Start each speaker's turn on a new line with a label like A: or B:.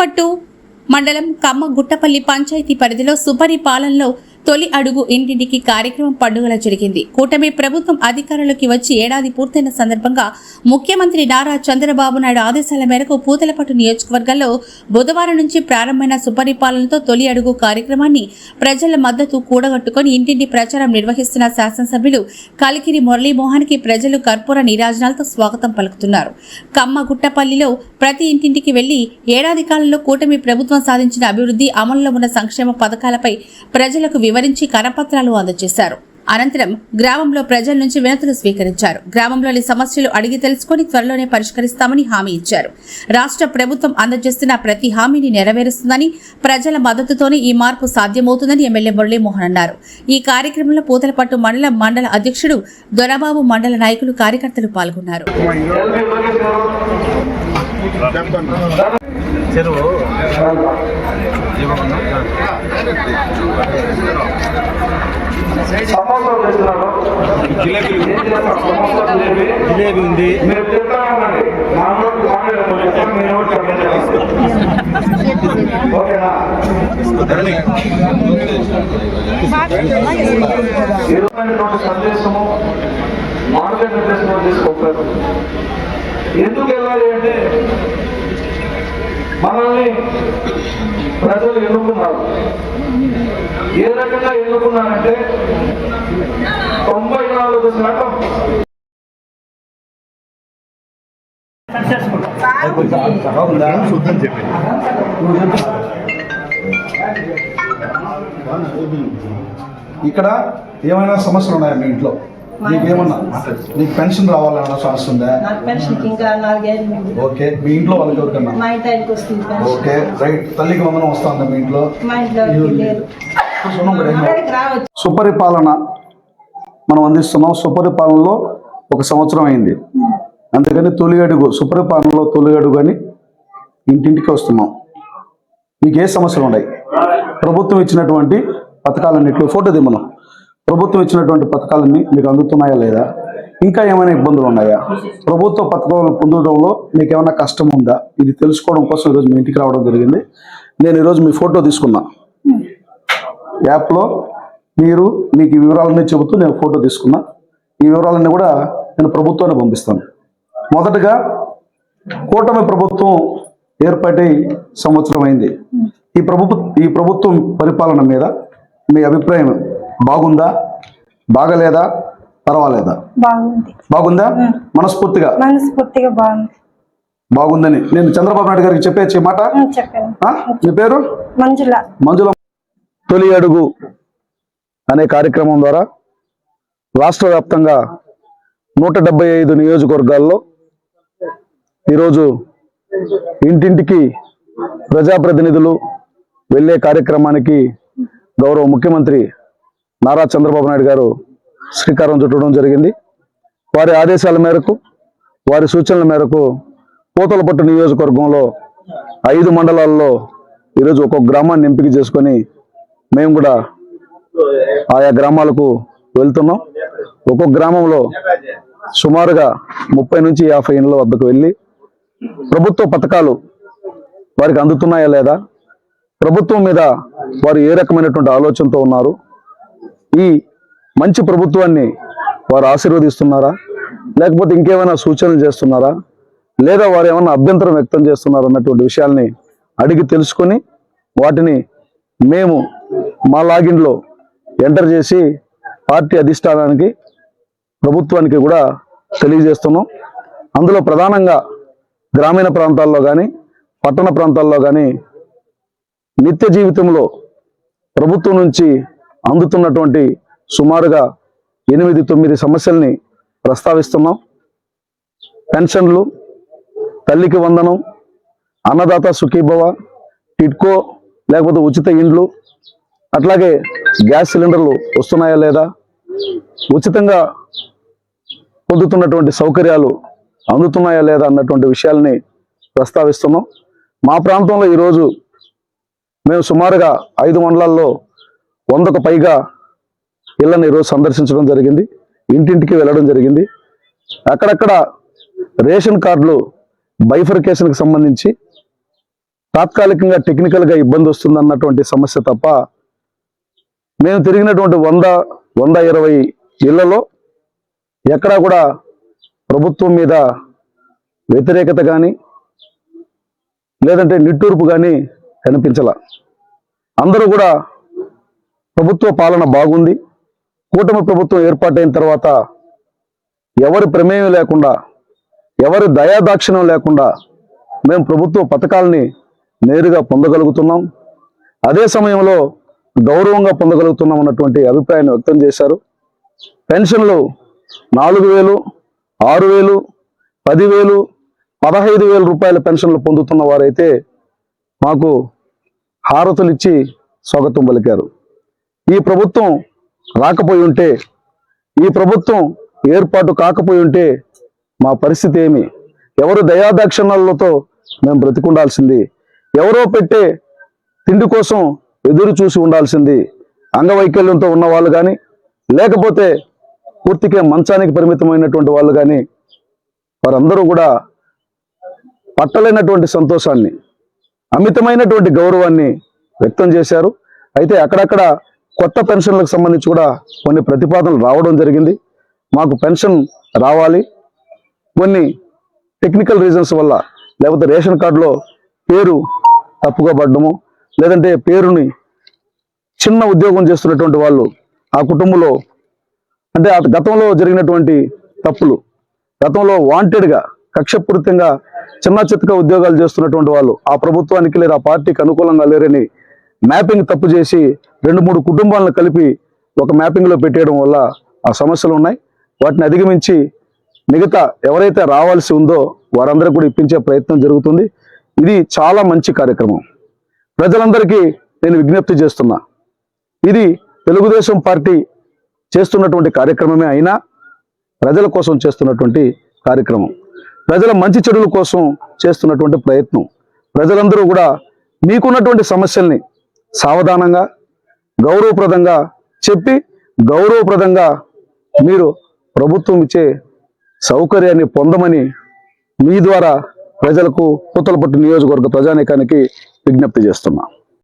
A: పూతలపట్టు మండలం కమ్మ గుట్టపల్లి పంచాయతీ పరిధిలో సుపరి పాలనలో తొలి అడుగు ఇంటింటికి కార్యక్రమం పండుగల జరిగింది. కూటమి ప్రభుత్వం అధికారంలోకి వచ్చి ఏడాది పూర్తయిన సందర్భంగా ముఖ్యమంత్రి నారా చంద్రబాబు నాయుడు ఆదేశాల మేరకు పూతలపట్టు నియోజకవర్గంలో బుధవారం నుంచి ప్రారంభమైన సుపరిపాలనతో తొలి అడుగు కార్యక్రమాన్ని ప్రజల మద్దతు కూడగట్టుకొని ఇంటింటి ప్రచారం నిర్వహిస్తున్న శాసనసభ్యులు కలికిరి మురళీమోహన్కి ప్రజలు కర్పూర నీరాజనాలతో స్వాగతం పలుకుతున్నారు. కమ్మ గుట్టపల్లిలో ప్రతి ఇంటింటికి వెళ్ళి ఏడాది కాలంలో కూటమి ప్రభుత్వం సాధించిన అభివృద్ధి అమలులో ఉన్న సంక్షేమ పథకాలపై ప్రజలకు వివరించి కరపత్రాలు అందజేశారు. అనంతరం గ్రామంలో ప్రజల నుంచి వినతులు స్వీకరించారు. గ్రామంలోని సమస్యలు అడిగి తెలుసుకుని త్వరలోనే పరిష్కరిస్తామని హామీ ఇచ్చారు. రాష్ట్ర ప్రభుత్వం అందజేస్తున్న ప్రతి హామీని నెరవేరుస్తుందని ప్రజల మద్దతుతోనే ఈ మార్పు సాధ్యమవుతుందని ఎమ్మెల్యే మురళీమోహన్ అన్నారు. ఈ కార్యక్రమంలో పూతలపట్టు మండల మండల అధ్యక్షుడు దొరబాబు మండల నాయకులు కార్యకర్తలు పాల్గొన్నారు.
B: చెరువు
C: సమోసాలు తెచ్చినారు
B: జిలేబీ
C: ఏం చేస్తారు సమోసా జిలేబీ
B: జిలేబీ ఉంది
C: మీరు తింటా ఉండండి నా నోటి మాట్లాడము చెప్తాను మీ ఓకేనా? ఈరోజు సందేశము నిర్దేశం తీసుకోలేదు ఎందుకు వెళ్ళాలి అంటే మనల్ని ప్రజలు ఎన్నుకున్నారు? ఏ రకంగా ఎన్నుకున్నారంటే తొంభై నాలుగు శాతం.
D: ఇక్కడ ఏమైనా సమస్యలు ఉన్నాయా మీ ఇంట్లో? నీకు ఏమన్నా నీకు పెన్షన్ రావాలన్న సమస్య ఉందా?
E: ఉంది.
D: ఓకే. మీ ఇంట్లో వాళ్ళకి ఎవరికన్నా? ఓకే. రైట్. తల్లికి వందనం వస్తుందా మీ ఇంట్లో? సుపరిపాలన మనం అందిస్తున్నాం సుపరిపాలనలో ఒక సంవత్సరం అయింది. అందుకని తొలి అడుగు సుపరిపాలనలో తొలి అడుగు అని ఇంటింటికి వస్తున్నాం. మీకు ఏ సమస్యలు ఉన్నాయి? ప్రభుత్వం ఇచ్చినటువంటి పథకాలన్నింటిలో ఫోటో దిమ్మను ప్రభుత్వం ఇచ్చినటువంటి పథకాలన్నీ మీకు అందుతున్నాయా లేదా? ఇంకా ఏమైనా ఇబ్బందులు ఉన్నాయా? ప్రభుత్వ పథకాలను పొందడంలో మీకు ఏమైనా కష్టం ఉందా? ఇది తెలుసుకోవడం కోసం ఈరోజు మీ ఇంటికి రావడం జరిగింది. నేను ఈరోజు మీ ఫోటో తీసుకున్నా. యాప్లో మీరు మీకు ఈ వివరాలన్నీ చెబుతూ నేను ఫోటో తీసుకున్నా. ఈ వివరాలన్నీ కూడా నేను ప్రభుత్వాన్ని పంపిస్తాను. మొదటగా కూటమి ప్రభుత్వం ఏర్పాటై సంవత్సరం అయింది. ఈ ప్రభుత్వ ఈ ప్రభుత్వం పరిపాలన మీద మీ అభిప్రాయం బాగుందా? బాగలేదా? పర్వాలేదా?
F: బాగుంది.
D: బాగుందా? మనస్ఫూర్తిగా?
F: మనస్ఫూర్తిగా బాగుంది.
D: బాగుందని. నేను చంద్రబాబు నాయుడు గారికి చెప్పేచ్చే మాట? మీ పేరు?
F: మంజుల
D: మంజుల. తొలి అడుగు. అనే కార్యక్రమం ద్వారా రాష్ట్ర వ్యాప్తంగా నూట డెబ్బై ఐదు నియోజకవర్గాల్లో ఈరోజు ఇంటింటికి ప్రజాప్రతినిధులు వెళ్ళే కార్యక్రమానికి గౌరవ ముఖ్యమంత్రి నారా చంద్రబాబు నాయుడు గారు శ్రీకారం చుట్టడం జరిగింది. వారి ఆదేశాల మేరకు వారి సూచనల మేరకు పూతలపట్టు నియోజకవర్గంలో ఐదు మండలాల్లో ఈరోజు ఒక్కొక్క గ్రామాన్ని ఎంపిక చేసుకొని మేము కూడా ఆయా గ్రామాలకు వెళ్తున్నాం. ఒక్కొక్క గ్రామంలో సుమారుగా ముప్పై నుంచి యాభై ఇండ్ల వద్దకు వెళ్ళి ప్రభుత్వ పథకాలు వారికి అందుతున్నాయా లేదా? ప్రభుత్వం మీద వారు ఏ రకమైనటువంటి ఆలోచనతో ఉన్నారు? ఈ మంచి ప్రభుత్వాన్ని వారు ఆశీర్వదిస్తున్నారా? లేకపోతే ఇంకేమైనా సూచనలు చేస్తున్నారా? లేదా వారు ఏమైనా అభ్యంతరం వ్యక్తం చేస్తున్నారా అన్నటువంటి విషయాల్ని అడిగి తెలుసుకొని వాటిని మేము మా లాగిన్లో ఎంటర్ చేసి పార్టీ అధిష్టానానికి ప్రభుత్వానికి కూడా తెలియజేస్తున్నాం. అందులో ప్రధానంగా గ్రామీణ ప్రాంతాల్లో కానీ పట్టణ ప్రాంతాల్లో కానీ నిత్య జీవితంలో ప్రభుత్వం నుంచి అందుతున్నటువంటి సుమారుగా ఎనిమిది తొమ్మిది సమస్యల్ని ప్రస్తావిస్తున్నాం. పెన్షన్లు తల్లికి వందనం అన్నదాత సుఖీభవ టిట్కో లేకపోతే ఉచిత ఇండ్లు అట్లాగే గ్యాస్ సిలిండర్లు వస్తున్నాయా లేదా? ఉచితంగా పొందుతున్నటువంటి సౌకర్యాలు అందుతున్నాయా లేదా అన్నటువంటి విషయాల్ని ప్రస్తావిస్తున్నాం. మా ప్రాంతంలో ఈరోజు మేము సుమారుగా ఐదు మండలాల్లో వందకు పైగా ఇళ్ళని ఈరోజు సందర్శించడం జరిగింది. ఇంటింటికి వెళ్ళడం జరిగింది. అక్కడక్కడ రేషన్ కార్డులు బైఫర్కేషన్కి సంబంధించి తాత్కాలికంగా టెక్నికల్గా ఇబ్బంది వస్తుందన్నటువంటి సమస్య తప్ప మేము తిరిగినటువంటి వంద వంద ఇరవై ఇళ్ళలో ఎక్కడా కూడా ప్రభుత్వం మీద వ్యతిరేకత కానీ లేదంటే నిట్టూర్పు కానీ కనిపించాల. అందరూ కూడా ప్రభుత్వ పాలన బాగుంది. కూటమి ప్రభుత్వం ఏర్పాటైన తర్వాత ఎవరి ప్రమేయం లేకుండా ఎవరి దయాదాక్షిణ్యం లేకుండా మేము ప్రభుత్వ పథకాలని నేరుగా పొందగలుగుతున్నాం. అదే సమయంలో గౌరవంగా పొందగలుగుతున్నాం అన్నటువంటి అభిప్రాయాన్ని వ్యక్తం చేశారు. పెన్షన్లు నాలుగు వేలు ఆరు వేలు పదివేలు పదహైదు వేల రూపాయల పెన్షన్లు పొందుతున్న వారైతే మాకు హారతులు ఇచ్చి స్వాగతం పలికారు. ఈ ప్రభుత్వం రాకపోయి ఉంటే ఈ ప్రభుత్వం ఏర్పాటు కాకపోయి ఉంటే మా పరిస్థితి ఏమి? ఎవరు దయాదాక్షిణ్యాలతో మేము బ్రతికుండాల్సింది? ఎవరో పెట్టే తిండి కోసం ఎదురు చూసి ఉండాల్సింది అంగవైకల్యంతో ఉన్న వాళ్ళు కానీ లేకపోతే పూర్తిగా మంచానికి పరిమితమైనటువంటి వాళ్ళు కానీ వారందరూ కూడా పట్టలేనటువంటి సంతోషాన్ని అమితమైనటువంటి గౌరవాన్ని వ్యక్తం చేశారు. అయితే అక్కడక్కడ కొత్త పెన్షన్లకు సంబంధించి కూడా కొన్ని ప్రతిపాదనలు రావడం జరిగింది. మాకు పెన్షన్ రావాలి. కొన్ని టెక్నికల్ రీజన్స్ వల్ల లేకపోతే రేషన్ కార్డులో పేరు తప్పుగా పడ్డము లేదంటే పేరుని చిన్న ఉద్యోగం చేస్తున్నటువంటి వాళ్ళు ఆ కుటుంబంలో అంటే ఆ గతంలో జరిగినటువంటి తప్పులు గతంలో వాంటెడ్గా కక్షపూరితంగా చిన్న చిత్తగా ఉద్యోగాలు చేస్తున్నటువంటి వాళ్ళు ఆ ప్రభుత్వానికి లేదా ఆ పార్టీకి అనుకూలంగా లేరని మ్యాపింగ్ తప్పు చేసి రెండు మూడు కుటుంబాలను కలిపి ఒక మ్యాపింగ్లో పెట్టేయడం వల్ల ఆ సమస్యలు ఉన్నాయి. వాటిని అధిగమించి మిగతా ఎవరైతే రావాల్సి ఉందో వారందరూ కూడా ఇప్పించే ప్రయత్నం జరుగుతుంది. ఇది చాలా మంచి కార్యక్రమం. ప్రజలందరికీ నేను విజ్ఞప్తి చేస్తున్నా. ఇది తెలుగుదేశం పార్టీ చేస్తున్నటువంటి కార్యక్రమమే అయినా ప్రజల కోసం చేస్తున్నటువంటి కార్యక్రమం. ప్రజల మంచి చెడుల కోసం చేస్తున్నటువంటి ప్రయత్నం. ప్రజలందరూ కూడా మీకున్నటువంటి సమస్యల్ని సావధానంగా గౌరవప్రదంగా చెప్పి గౌరవప్రదంగా మీరు ప్రభుత్వం ఇచ్చే సౌకర్యాన్ని పొందమని మీ ద్వారా ప్రజలకు పూతలపట్టు నియోజకవర్గ ప్రజానీకానికి విజ్ఞప్తి చేస్తున్నా.